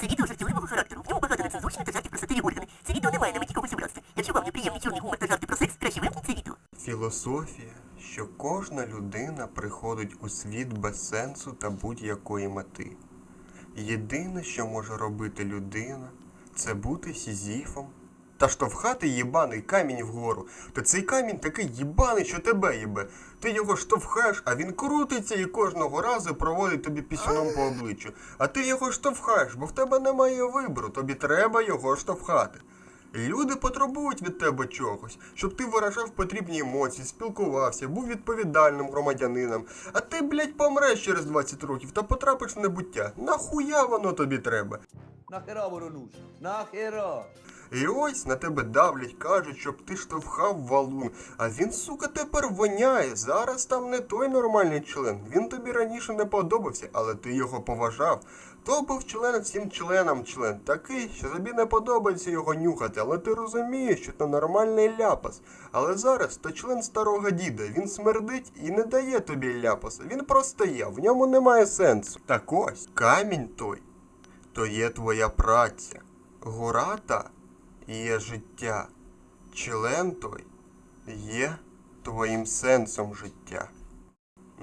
Це відео жартівливого характеру. В ньому багато нецензурщини та жартів про сатирі органи. Це відео не має на меті когось образити. Якщо вам неприємний чорний гумор та жарти про секс, краще вимкніть це відео. Філософія, що кожна людина приходить у світ без сенсу та будь-якої мети. Єдине, що може робити людина, це бути сізіфом та штовхати їбаний камінь вгору. Та цей камінь такий їбаний, що тебе їбе. Ти його штовхаєш, а він крутиться і кожного разу проводить тобі пісюном по обличчю. А ти його штовхаєш, бо в тебе немає вибору, тобі треба його штовхати. Люди потребують від тебе чогось, щоб ти виражав потрібні емоції, спілкувався, був відповідальним громадянином. А ти, блядь, помреш через 20 років та потрапиш в небуття. Нахуя воно тобі треба? Нахера воно нужно? Нахера? І ось на тебе давлять, кажуть, щоб ти штовхав валун. А він, сука, тепер воняє. Зараз там не той нормальний член. Він тобі раніше не подобався, але ти його поважав. То був член всім членам член. Такий, що тобі не подобається його нюхати, але ти розумієш, що це нормальний ляпас. Але зараз то член старого діда. Він смердить і не дає тобі ляпаса. Він просто є, в ньому немає сенсу. Так ось, камінь той, то є твоя праця. Гора та є життя. Член той є твоїм сенсом життя.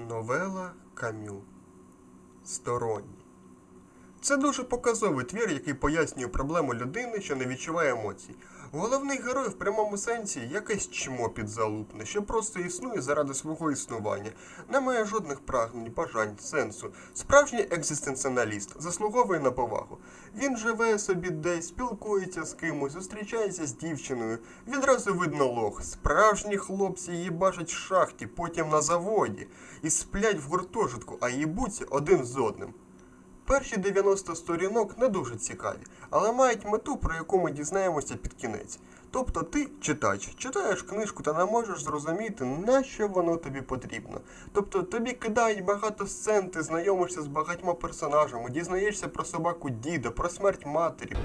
Новела Камю. Сторонній. Це дуже показовий твір, який пояснює проблему людини, що не відчуває емоцій. Головний герой в прямому сенсі якесь чмо підзалупне, що просто існує заради свого існування, не має жодних прагнень, бажань, сенсу. Справжній екзистенціоналіст заслуговує на повагу. Він живе собі десь, спілкується з кимось, зустрічається з дівчиною. Відразу видно лох. Справжні хлопці їбачать в шахті, потім на заводі, і сплять в гуртожитку, а їбуться один з одним. Перші 90 сторінок не дуже цікаві, але мають мету, про яку ми дізнаємося під кінець. Тобто ти, читач, читаєш книжку та не можеш зрозуміти, на що воно тобі потрібно. Тобто тобі кидають багато сцен, ти знайомишся з багатьма персонажами, дізнаєшся про собаку діда, про смерть матері,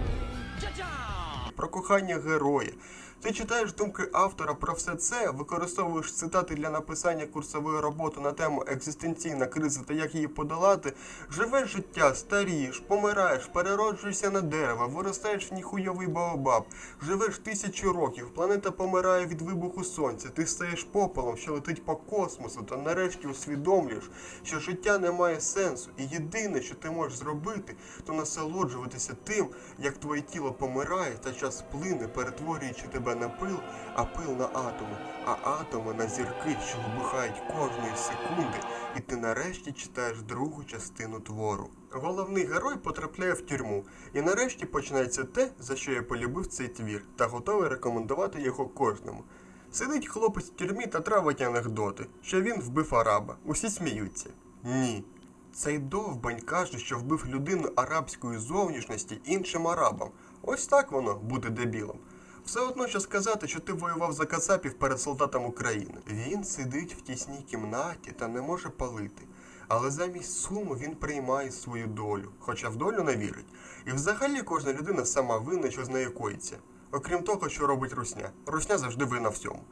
про кохання героя. Ти читаєш думки автора про все це, використовуєш цитати для написання курсової роботи на тему екзистенційна криза та як її подолати, живеш життя, старієш, помираєш, перероджуєшся на дерево, виростаєш в ніхуйовий baobab, живеш тисячі років, планета помирає від вибуху сонця, ти стаєш попелом, що летить по космосу, та нарешті усвідомлюєш, що життя не має сенсу, і єдине, що ти можеш зробити, то насолоджуватися тим, як твоє тіло помирає та час плине, перетворюючи тебе на пил, а пил на атоми, а атоми на зірки, що вибухають кожної секунди, і ти нарешті читаєш другу частину твору. Головний герой потрапляє в тюрму, і нарешті починається те, за що я полюбив цей твір, та готовий рекомендувати його кожному. Сидить хлопець в тюрмі та травить анекдоти, що він вбив араба. Усі сміються. Ні. Цей довбань каже, що вбив людину арабської зовнішності іншим арабам. Ось так воно бути дебілом. Все одно, що сказати, що ти воював за кацапів перед солдатом України. Він сидить в тісній кімнаті та не може палити. Але замість суму він приймає свою долю, хоча в долю не вірить. І взагалі кожна людина сама винна, що з нею коїться. Окрім того, що робить русня. Русня завжди винна всьому.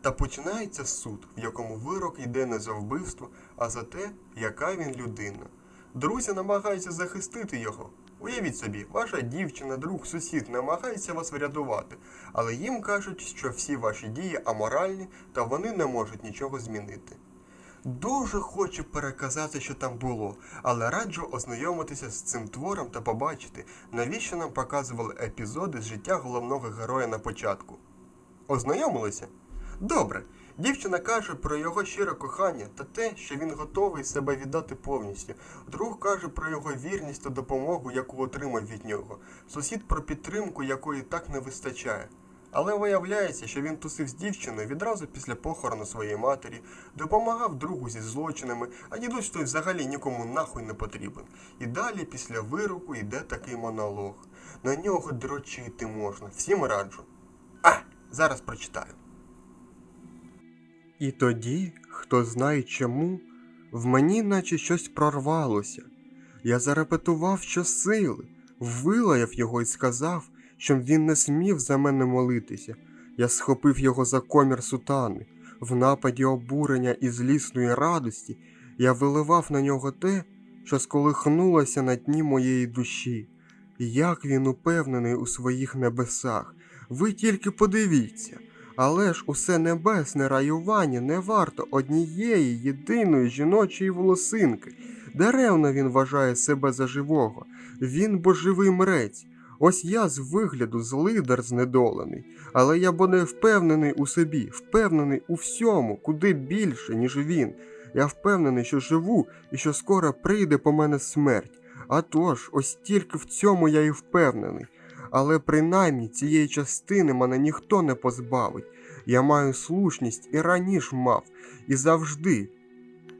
Та починається суд, в якому вирок йде не за вбивство, а за те, яка він людина. Друзі намагаються захистити його. Уявіть собі, ваша дівчина, друг, сусід намагається вас врятувати, але їм кажуть, що всі ваші дії аморальні та вони не можуть нічого змінити. Дуже хочу переказати, що там було, але раджу ознайомитися з цим твором та побачити, навіщо нам показували епізоди з життя головного героя на початку. Ознайомилися? Добре. Дівчина каже про його щире кохання та те, що він готовий себе віддати повністю. Друг каже про його вірність та допомогу, яку отримав від нього. Сусід про підтримку, якої так не вистачає. Але виявляється, що він тусив з дівчиною відразу після похорону своєї матері, допомагав другу зі злочинами, а дідусь той взагалі нікому нахуй не потрібен. І далі після вироку йде такий монолог. На нього дрочити можна, всім раджу. А, зараз прочитаю. І тоді, хто знає чому, в мені наче щось прорвалося. Я зарепетував щосили, вилаяв його і сказав, щоб він не смів за мене молитися. Я схопив його за комір сутани. В нападі обурення і злісної радості я виливав на нього те, що сколихнулося на дні моєї душі. Як він упевнений у своїх небесах. Ви тільки подивіться. Але ж усе небесне раювання не варто однієї єдиної жіночої волосинки. Даремно він вважає себе за живого. Він боживий мрець. Ось я з вигляду злидар знедолений, але я бо не впевнений у собі, впевнений у всьому, куди більше, ніж він. Я впевнений, що живу і що скоро прийде по мене смерть. А тож, ось тільки в цьому я і впевнений. Але принаймні цієї частини мене ніхто не позбавить. Я маю слушність і раніше мав, і завжди.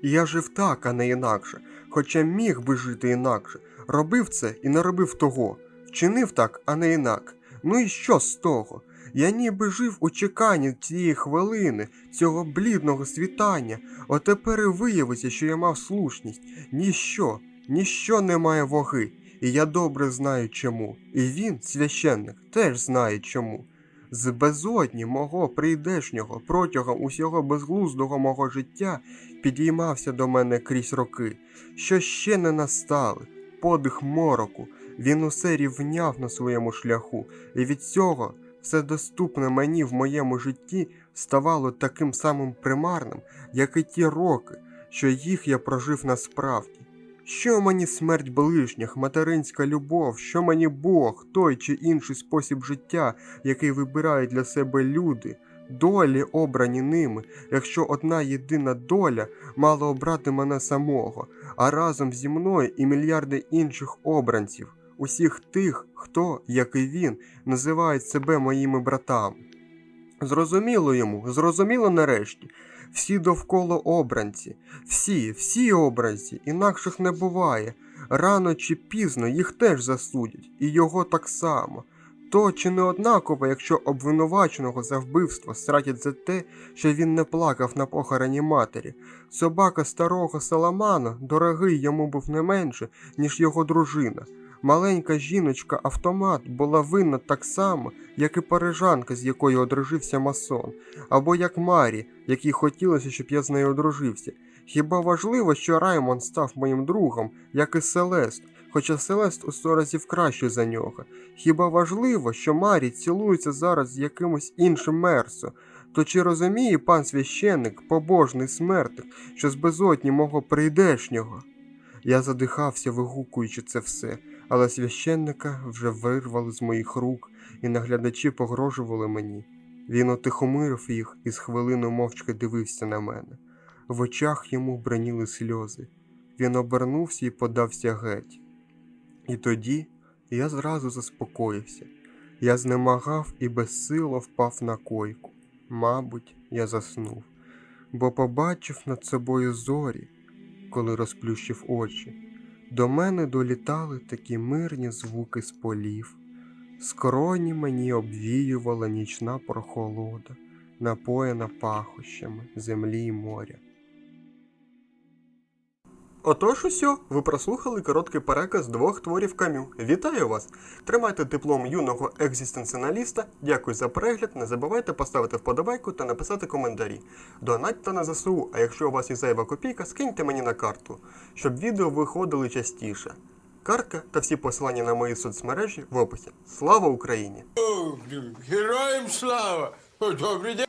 Я жив так, а не інакше, хоча міг би жити інакше, робив це і не робив того, вчинив так, а не інак. Ну і що з того? Я ніби жив у чеканні цієї хвилини, цього блідного світання, а тепер і виявиться, що я мав слушність. Ніщо, ніщо не має ваги, і я добре знаю чому. І він, священник, теж знає чому. З безодні мого прийдешнього протягом усього безглуздого мого життя підіймався до мене крізь роки, що ще не настали, подих мороку. Він усе рівняв на своєму шляху, і від цього все доступне мені в моєму житті ставало таким самим примарним, як і ті роки, що їх я прожив насправді. Що мені смерть ближніх, материнська любов, що мені Бог, той чи інший спосіб життя, який вибирають для себе люди, долі обрані ними, якщо одна єдина доля мала обрати мене самого, а разом зі мною і мільярди інших обранців, усіх тих, хто, як і він, називають себе моїми братами. Зрозуміло йому, зрозуміло нарешті. Всі довкола обранці, всі, всі обранці, інакших не буває. Рано чи пізно їх теж засудять, і його так само. То чи не однаково, якщо обвинуваченого за вбивство стратять за те, що він не плакав на похороні матері. Собака старого Саламана дорогий йому був не менше, ніж його дружина. Маленька жіночка автомат була винна так само, як і парижанка, з якою одружився масон, або як Марі, якій хотілося, щоб я з нею одружився. Хіба важливо, що Раймонд став моїм другом, як і Селест, хоча Селест у сто разів краще за нього. Хіба важливо, що Марі цілується зараз з якимось іншим мерсо? То чи розуміє пан священник, побожний смертник, що з безодні мого прийдешнього? Я задихався, вигукуючи це все, але священника вже вирвали з моїх рук, і наглядачі погрожували мені. Він отихомирив їх і з хвилину мовчки дивився на мене. В очах йому браніли сльози. Він обернувся і подався геть. І тоді я зразу заспокоївся. Я знемагав і безсило впав на койку. Мабуть, я заснув, бо побачив над собою зорі, коли розплющив очі. До мене долітали такі мирні звуки з полів. Скроні мені обвіювала нічна прохолода, напоєна пахощами землі й моря. Отож усьо, ви прослухали короткий переказ двох творів камю. Вітаю вас! Тримайте диплом юного екзистенціоналіста. Дякую за перегляд. Не забувайте поставити вподобайку та написати коментарі. Донатьте на ЗСУ, а якщо у вас є зайва копійка, скиньте мені на карту, щоб відео виходили частіше. Картка та всі посилання на мої соцмережі в описі. Слава Україні! Героям слава! Добрий день!